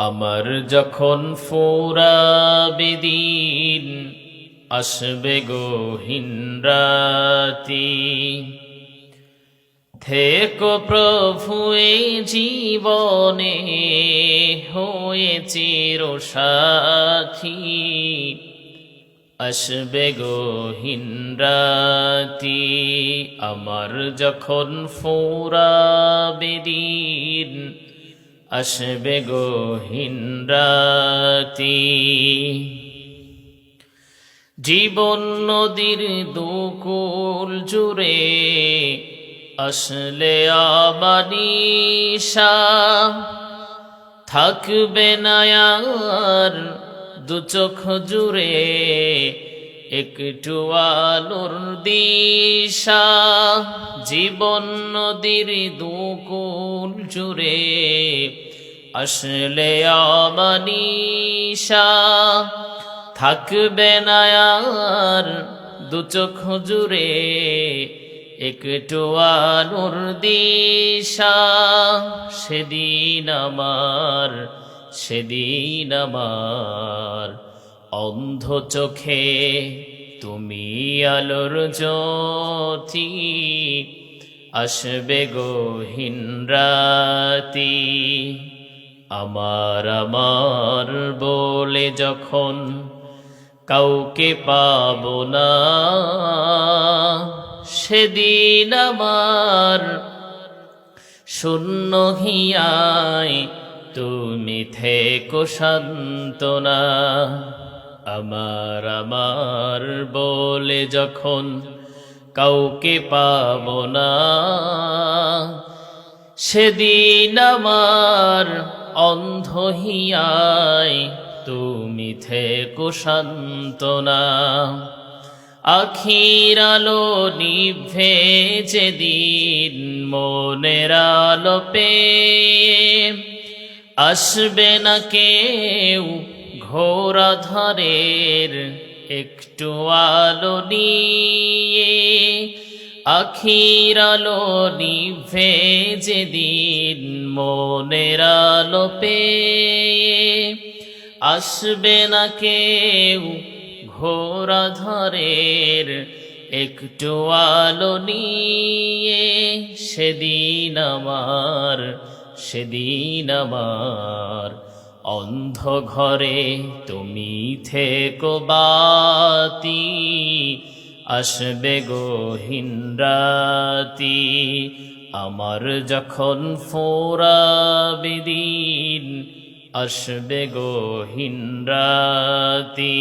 আমার যখন ফোরাবে দিন আসবে গহীন রাতি থেকো প্রভু, এই জীবনে হয়ে চির সাথী। আসবে গহীন রাতি, আমার যখন ফোরাবে দিন আসবে গহীন রাতি। জীবন নদীর দুকুল জুড়ে আসলে আমানিশা থাকবে না আর দু চোখ জুড়ে একটু আলোর দিশা। জীবন নদীর দুকুল জুড়ে আসলে আমানিশা থাকবে না আর দু চোখ জুড়ে একটু আলোর দিশা। সেদিন আমার সেদিন আমার অন্ধ চোখে তুমি আলোর জ্যোতি। আসবে গহীন রাতি। আমার আমার বলে যখন কাউকে পাব না, সেদিন আমার শূন্য হিয়ায় তুমি থেকো সান্তনা আমার আমার বলে যখন কাউকে পাব না, সেদিন আমার অন্ধ হিয়ায় তুমি থেকো সান্তনা আখির আলো নিভে যেদিন মনের আলো পেয়ে আসবে না কেউ ঘোরা ধরের একটু আলো নিয়ে। আখির আলো নিভে যেদিন মনের আলো পেয়ে আসবে না কেউ ঘোরা ধরের একটু আলো নিয়ে। সেদিন আমার সেদিন আমার অন্ধ ঘরে তুমি থেকো বাতি। আসবে গো রাতি আমার যখন ফোরাবে দিন আসবে গো রাতি।